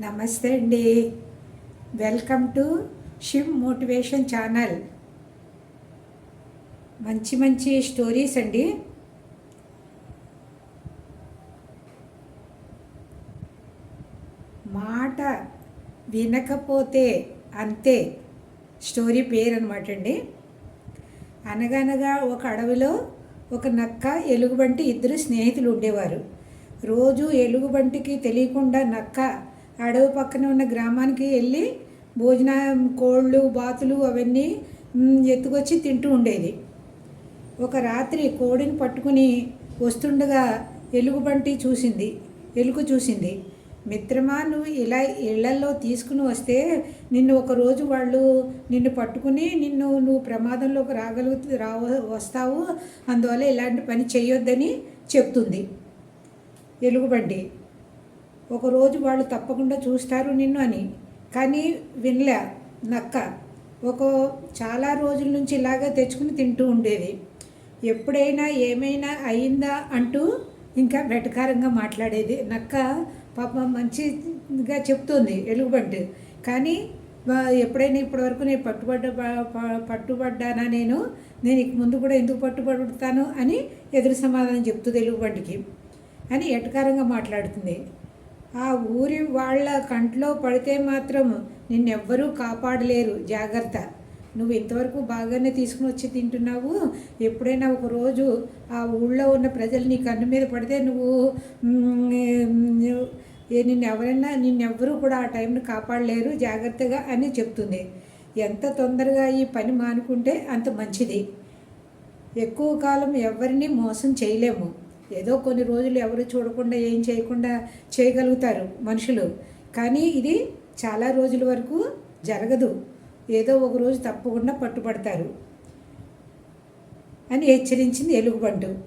నమస్తే అండి. Welcome to Shiv motivation channel. మంచి మంచి స్టోరీస్ అండి. మాట వినకపోతే అంతే స్టోరీ పేరు అనమాట అండి. అనగనగా ఒక అడవిలో ఒక నక్క ఎలుగుబంటి ఇద్దరు స్నేహితులు ఉండేవారు. రోజు ఎలుగుబంటికి తెలియకుండా నక్క అడవి పక్కన ఉన్న గ్రామానికి వెళ్ళి భోజనం కోళ్ళు బాతులు అవన్నీ ఎత్తుకొచ్చి తింటూ ఉండేది. ఒక రాత్రి కోడిని పట్టుకుని వస్తుండగా ఎలుగుబంటి చూసింది ఎలుగు చూసింది. మిత్రమా నువ్వు ఇలా ఇళ్ళల్లో తీసుకుని వస్తే నిన్ను ఒకరోజు వాళ్ళు నిన్ను పట్టుకుని నిన్ను నువ్వు ప్రమాదంలోకి రాగలుగు రా వస్తావు. అందువల్ల ఇలాంటి పని చేయొద్దని చెప్తుంది ఎలుగుబంటి ఒకరోజు వాళ్ళు తప్పకుండా చూస్తారు నిన్ను అని. కానీ వినలే నక్క. ఒక చాలా రోజుల నుంచి ఇలాగే తెచ్చుకుని తింటూ ఉండేది. ఎప్పుడైనా ఏమైనా అయిందా అంటూ ఇంకా వెటకారంగా మాట్లాడేది. నక్క పాప మంచిగా చెప్తుంది ఎలుగుబంటి. కానీ ఎప్పుడైనా ఇప్పటివరకు నేను పట్టుబడ్డ ప- పట్టుబడ్డానా నేను? నేను ఇక ముందు కూడా ఎందుకు పట్టుబడుతాను? అని ఎదురు సమాధానం చెప్తుంది ఎలుగుబంటికి అని ఎటకారంగా మాట్లాడుతుంది. ఆ ఊరి వాళ్ళ కంట్లో పడితే మాత్రం నిన్నెవ్వరూ కాపాడలేరు. జాగ్రత్త. నువ్వు ఇంతవరకు బాగానే తీసుకుని వచ్చి తింటున్నావు. ఎప్పుడైనా ఒకరోజు ఆ ఊళ్ళో ఉన్న ప్రజలు నీ కన్ను మీద పడితే నువ్వు నిన్ను ఎవరైనా నిన్నెవ్వరూ కూడా ఆ టైంని కాపాడలేరు. జాగ్రత్తగా అని చెప్తుంది. ఎంత తొందరగా ఈ పని మానుకుంటే అంత మంచిది. ఎక్కువ కాలం ఎవరిని మోసం చేయలేము. ఏదో కొన్ని రోజులు ఎవరు చూడకుండా ఏం చేయకుండా చేయగలుగుతారు మనుషులు. కానీ ఇది చాలా రోజుల వరకు జరగదు. ఏదో ఒక రోజు తప్పకుండా పట్టుబడతారు. అని హెచ్చరించింది ఎలుగుబంటు.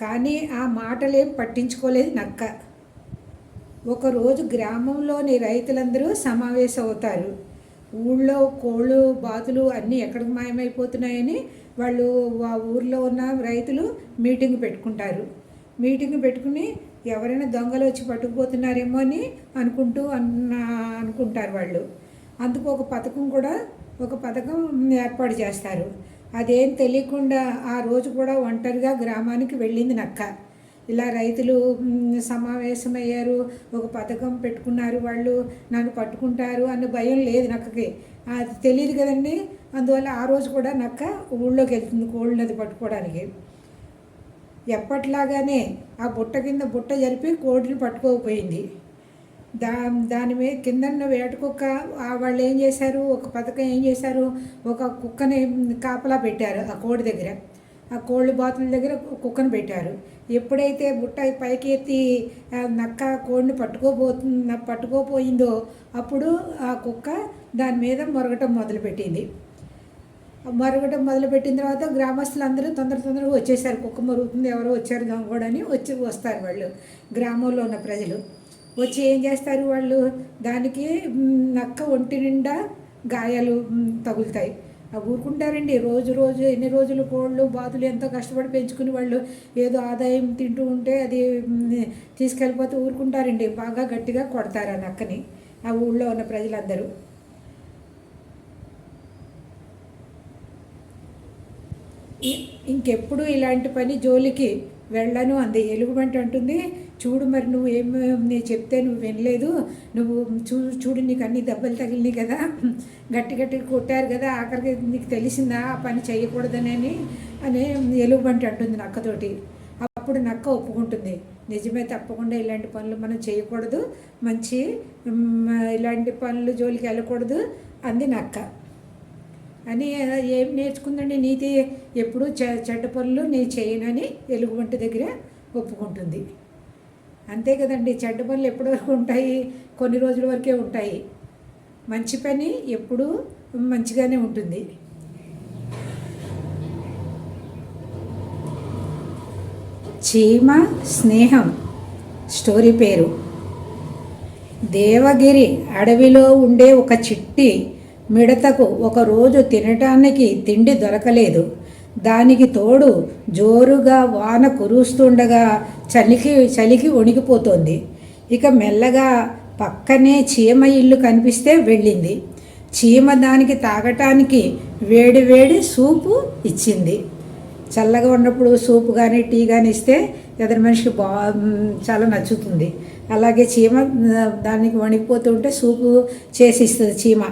కానీ ఆ మాటలేం పట్టించుకోలేదు నక్క. ఒకరోజు గ్రామంలోని రైతులందరూ సమావేశం అవుతారు ఊళ్ళో కోళ్ళు బాతులు అన్నీ ఎక్కడికి మాయమైపోతున్నాయని వాళ్ళు ఆ ఊర్లో ఉన్న రైతులు మీటింగ్ పెట్టుకుంటారు. మీటింగ్ పెట్టుకుని ఎవరైనా దొంగలు వచ్చి పట్టుకుపోతున్నారేమో అని అనుకుంటూ అన్న అనుకుంటారు వాళ్ళు. అందుకు ఒక పథకం కూడా ఒక పథకం ఏర్పాటు చేస్తారు. అదేం తెలియకుండా ఆ రోజు కూడా ఒంటరిగా గ్రామానికి వెళ్ళింది నక్క. ఇలా రైతులు సమావేశమయ్యారు ఒక పథకం పెట్టుకున్నారు వాళ్ళు నన్ను పట్టుకుంటారు అన్న భయం లేదు నక్కకి. అది తెలియదు కదండి. అందువల్ల ఆ రోజు కూడా నక్క ఊళ్ళోకి వెళ్తుంది కోళ్ళది పట్టుకోవడానికి. ఎప్పట్లాగానే ఆ బుట్ట కింద బుట్ట జరిపి కోడిని పట్టుకోకపోయింది. దా దాని మీద కిందన్న వేట కుక్క వాళ్ళు ఏం చేశారు? ఒక పథకం ఏం చేశారు? ఒక కుక్కని కాపలా పెట్టారు ఆ కోడి దగ్గర. ఆ కోళ్ళ బాతుల దగ్గర కుక్కను పెట్టారు. ఎప్పుడైతే బుట్ట పైకి ఎత్తి నక్క కోడిని పట్టుకోబోతున్న పట్టుకోపోయిందో అప్పుడు ఆ కుక్క దాని మీద మొరగటం మొదలుపెట్టింది. మరగడం మొదలుపెట్టిన తర్వాత గ్రామస్తులందరూ తొందర తొందరగా వచ్చేసారు. కుక్క మరుగుతుంది ఎవరో వచ్చారు దొంగోడని వచ్చి వస్తారు వాళ్ళు గ్రామంలో ఉన్న ప్రజలు. వచ్చి ఏం చేస్తారు వాళ్ళు? దానికి నక్క ఒంటి నిండా గాయాలు తగులుతాయి. ఊరుకుంటారండి. రోజు రోజు ఎన్ని రోజులు కోళ్ళు బాతులు ఎంతో కష్టపడి పెంచుకుని వాళ్ళు ఏదో ఆదాయం తింటూ ఉంటే అది తీసుకెళ్ళిపోతే ఊరుకుంటారండి. బాగా గట్టిగా కొడతారు ఆ నక్కని ఆ ఊళ్ళో ఉన్న ప్రజలందరూ. ఇంకెప్పుడు ఇలాంటి పని జోలికి వెళ్ళను అంది. ఎలుగుబంటి అంటుంది. చూడు మరి నువ్వు ఏం నేను చెప్తే నువ్వు వినలేదు. నువ్వు చూ చూడు నీకు అన్ని దెబ్బలు తగిలినాయి కదా. గట్టి గట్టి కొట్టారు కదా. ఆఖరికి నీకు తెలిసిందా ఆ పని చేయకూడదనని అని ఎలుగుబంటి అంటుంది నక్కతోటి అప్పుడు నక్క ఒప్పుకుంటుంది. నిజమే తప్పకుండా ఇలాంటి పనులు మనం చేయకూడదు. మంచి ఇలాంటి పనులు జోలికి వెళ్ళకూడదు అంది నక్క. అని ఏం నేర్చుకుందండి? నీతి ఎప్పుడు చె- చెడ్డ పనులు నేను చేయనని ఎలుగుబంటి దగ్గర ఒప్పుకుంటుంది. అంతే కదండి. చెడ్డ పనులు ఎప్పటి వరకు ఉంటాయి? కొన్ని రోజుల వరకే ఉంటాయి. మంచి పని ఎప్పుడూ మంచిగానే ఉంటుంది. చీమ స్నేహం స్టోరీ పేరు. దేవగిరి అడవిలో ఉండే ఒక చిట్టి మిడతకు ఒకరోజు తినటానికి తిండి దొరకలేదు. దానికి తోడు జోరుగా వాన కురుస్తుండగా చలికి చలికి వణికిపోతోంది. ఇక మెల్లగా పక్కనే చీమ ఇల్లు కనిపిస్తే వెళ్ళింది. చీమ దానికి తాగటానికి వేడి వేడి సూపు ఇచ్చింది. చల్లగా ఉన్నప్పుడు సూప్ కానీ టీ కానీ ఇస్తే ఎదురు మనిషికి బా చాలా నచ్చుతుంది. అలాగే చీమ దానికి వణిగిపోతుంటే సూపు చేసి ఇస్తుంది చీమ.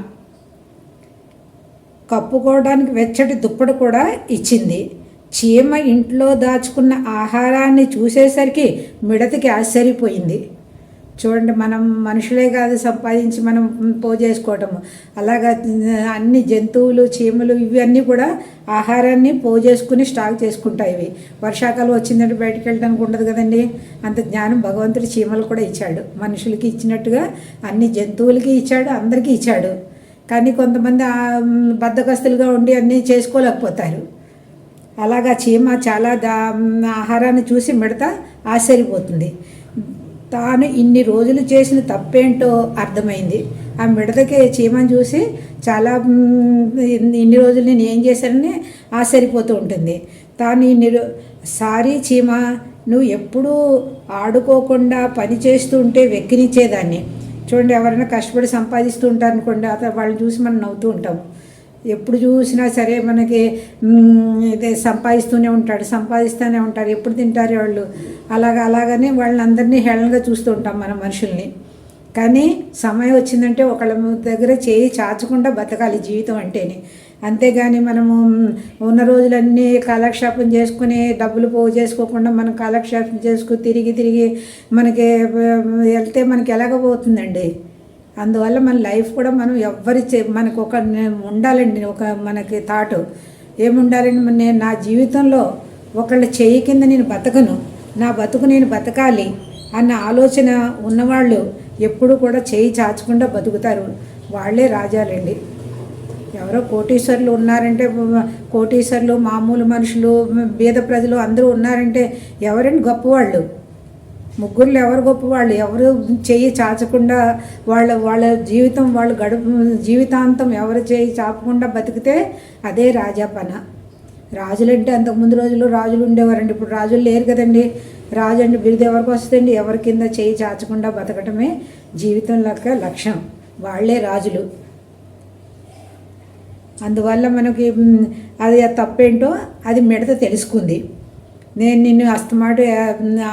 కప్పుకోవడానికి వెచ్చటి దుప్పటి కూడా ఇచ్చింది. చీమ ఇంట్లో దాచుకున్న ఆహారాన్ని చూసేసరికి మిడతకి ఆశ్చర్యపోయింది. చూడండి మనం మనుషులే కాదు సంపాదించి మనం పోజేసుకోవటము అలాగా అన్ని జంతువులు చీమలు ఇవన్నీ కూడా ఆహారాన్ని పోజేసుకుని స్టాక్ చేసుకుంటాయి ఇవి. వర్షాకాలం వచ్చిందంటే బయటకు వెళ్ళడానికి ఉండదు కదండి. అంత జ్ఞానం భగవంతుడు చీమలు కూడా ఇచ్చాడు. మనుషులకి ఇచ్చినట్టుగా అన్ని జంతువులకి ఇచ్చాడు అందరికీ ఇచ్చాడు. కానీ కొంతమంది బద్దకస్తులుగా ఉండి అన్నీ చేసుకోలేకపోతారు. అలాగా చీమ చాలా దా ఆహారాన్ని చూసి మిడత ఆశ్చర్యపోతుంది. తాను ఇన్ని రోజులు చేసిన తప్పేంటో అర్థమైంది. ఆ మిడతకి చీమను చూసి చాలా ఇన్ని రోజులు నేను ఏం చేశానని ఆశ్చర్యపోతూ ఉంటుంది. తాను ఇన్ని సారీ చీమ నువ్వు ఎప్పుడూ ఆడుకోకుండా పని చేస్తూ ఉంటే వెక్కిరించేదాన్ని. చూడండి ఎవరైనా కష్టపడి సంపాదిస్తూ ఉంటారు అనుకోండి అతను వాళ్ళని చూసి మనం నవ్వుతూ ఉంటాము. ఎప్పుడు చూసినా సరే మనకి ఇదే సంపాదిస్తూనే ఉంటాడు సంపాదిస్తూనే ఉంటారు ఎప్పుడు తింటారు వాళ్ళు. అలాగ అలాగనే వాళ్ళని అందరినీ హేళనగా చూస్తూ ఉంటాం మన మనుషుల్ని. కానీ సమయం వచ్చిందంటే ఒకళ్ళ దగ్గర చేయి చాచకుండా బతకాలి జీవితం అంటేనే. అంతేగాని మనము ఉన్న రోజులన్నీ కాలక్షేపం చేసుకుని డబ్బులు పోగు చేసుకోకుండా మనం కాలక్షేపం చేసుకుని తిరిగి తిరిగి మనకి వెళ్తే మనకి ఎలాగపోతుందండి అందువల్ల మన లైఫ్ కూడా మనం ఎవ్వరి చే- మనకు ఒక ఉండాలండి ఒక మనకి థాట్. ఏముండాలండి? నేను నా జీవితంలో ఒకళ్ళ చేయి కింద నేను బతకను. నా బతుకు నేను బతకాలి. అన్న ఆలోచన ఉన్నవాళ్ళు ఎప్పుడు కూడా చేయి చాచకుండా బతుకుతారు. వాళ్ళే రాజాలండి. ఎవరో కోటీశ్వరులు ఉన్నారంటే కోటీశ్వరులు మామూలు మనుషులు బీద ప్రజలు అందరూ ఉన్నారంటే ఎవరండి గొప్పవాళ్ళు? ముగ్గురులో ఎవరు గొప్పవాళ్ళు? ఎవరు చెయ్యి చాచకుండా వాళ్ళ వాళ్ళ జీవితం వాళ్ళు గడుపు జీవితాంతం ఎవరు చేయి చాపకుండా బతికితే అదే రాజా పన రాజులంటే అంతకుముందు రోజుల్లో రాజులు ఉండేవారండి. ఇప్పుడు రాజులు లేరు కదండి. రాజు అంటే బిరుదు ఎవరికి వస్తుందండి? ఎవరి కింద చేయి చాచకుండా బతకటమే జీవితం యొక్క లక్ష్యం. వాళ్ళే రాజులు. అందువల్ల మనకి అది తప్పేంటో అది మిడత తెలుసుకుంది. నేను నిన్ను అస్తమాట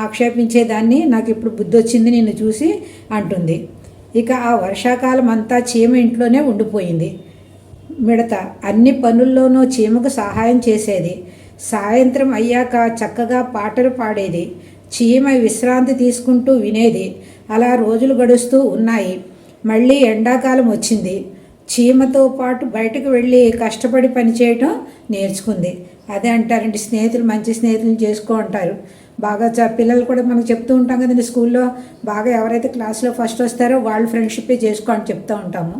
ఆక్షేపించేదాన్ని నాకు ఇప్పుడు బుద్ధి వచ్చింది నిన్ను చూసి అంటుంది. ఇక ఆ వర్షాకాలం అంతా చీమ ఇంట్లోనే ఉండిపోయింది. మిడత అన్ని పనుల్లోనూ చీమకు సహాయం చేసేది. సాయంత్రం అయ్యాక చక్కగా పాటలు పాడేది. చీమ విశ్రాంతి తీసుకుంటూ వినేది. అలా రోజులు గడుస్తూ ఉన్నాయి. మళ్ళీ ఎండాకాలం వచ్చింది. చీమతో పాటు బయటకు వెళ్ళి కష్టపడి పనిచేయటం నేర్చుకుంది. అదే అంటారండి స్నేహితులు మంచి స్నేహితులు చేసుకో అంటారు. బాగా చ పిల్లలు కూడా మనం చెప్తూ ఉంటాం కదండి స్కూల్లో బాగా ఎవరైతే క్లాస్లో ఫస్ట్ వస్తారో వాళ్ళు ఫ్రెండ్షిప్పే చేసుకో అని చెప్తూ ఉంటాము.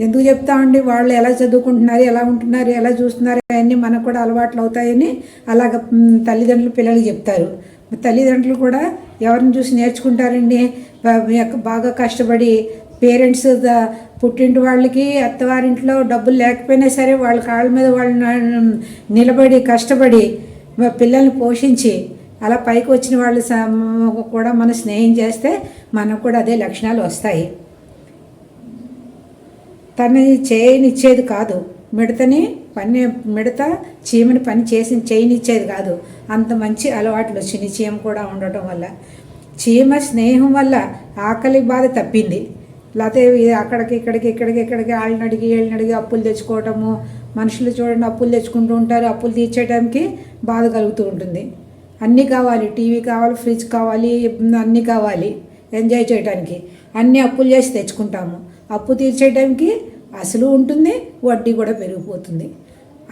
ఎందుకు చెప్తామండి వాళ్ళు ఎలా చదువుకుంటున్నారు ఎలా ఉంటున్నారు ఎలా చూస్తున్నారు అవన్నీ మనకు కూడా అలవాట్లు అవుతాయని అలాగ తల్లిదండ్రులు పిల్లలు చెప్తారు. తల్లిదండ్రులు కూడా ఎవరిని చూసి నేర్చుకుంటారండి? బాగా కష్టపడి పేరెంట్స్ పుట్టింటి వాళ్ళకి అత్తవారింట్లో డబ్బులు లేకపోయినా సరే వాళ్ళ కాళ్ళ మీద వాళ్ళు నిలబడి కష్టపడి పిల్లల్ని పోషించి అలా పైకి వచ్చిన వాళ్ళు కూడా మనం స్నేహం చేస్తే మనకు కూడా అదే లక్షణాలు వస్తాయి. తనని చేయనిచ్చేది కాదు. మిడతని పని మిడత చీమని పని చేసి చేయనిచ్చేది కాదు. అంత మంచి అలవాట్లు వచ్చినాయి చీమ కూడా ఉండటం వల్ల. చీమ స్నేహం వల్ల ఆకలి బాధ తప్పింది. లేకపోతే అక్కడికి ఇక్కడికి ఇక్కడికి ఇక్కడికి వాళ్ళని అడిగి వీళ్ళని అడిగి అప్పులు తెచ్చుకోవటము మనుషులు చూడండి అప్పులు తెచ్చుకుంటూ ఉంటారు అప్పులు తీర్చేయడానికి బాధ కలుగుతూ ఉంటుంది. అన్నీ కావాలి టీవీ కావాలి ఫ్రిడ్జ్ కావాలి అన్నీ కావాలి ఎంజాయ్ చేయడానికి అన్నీ అప్పులు చేసి తెచ్చుకుంటాము. అప్పు తీర్చేయడానికి అసలు ఉంటుంది వడ్డీ కూడా పెరిగిపోతుంది.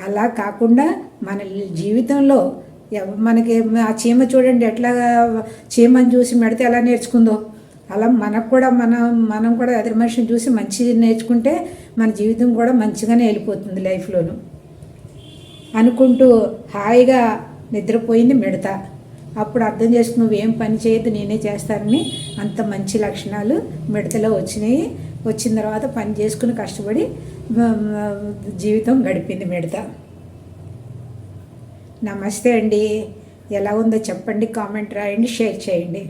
అలా కాకుండా మన జీవితంలో మనకి ఆ చీమ చూడండి ఎట్లా చీమని చూసి మెడితే ఎలా నేర్చుకుందో. అలా మనకు కూడా మనం మనం కూడా ఎదురు మనిషిని చూసి మంచి నేర్చుకుంటే మన జీవితం కూడా మంచిగానే వెళ్ళిపోతుంది లైఫ్లోను. అనుకుంటూ హాయిగా నిద్రపోయింది మిడత. అప్పుడు అర్థం చేసుకుని నువ్వేం పని చేయదు నేనే చేస్తానని అంత మంచి లక్షణాలు మిడతలో వచ్చినాయి. వచ్చిన తర్వాత పని చేసుకుని కష్టపడి జీవితం గడిపింది మిడత. నమస్తే అండి. ఎలా ఉందో చెప్పండి కామెంట్ రాయండి షేర్ చేయండి.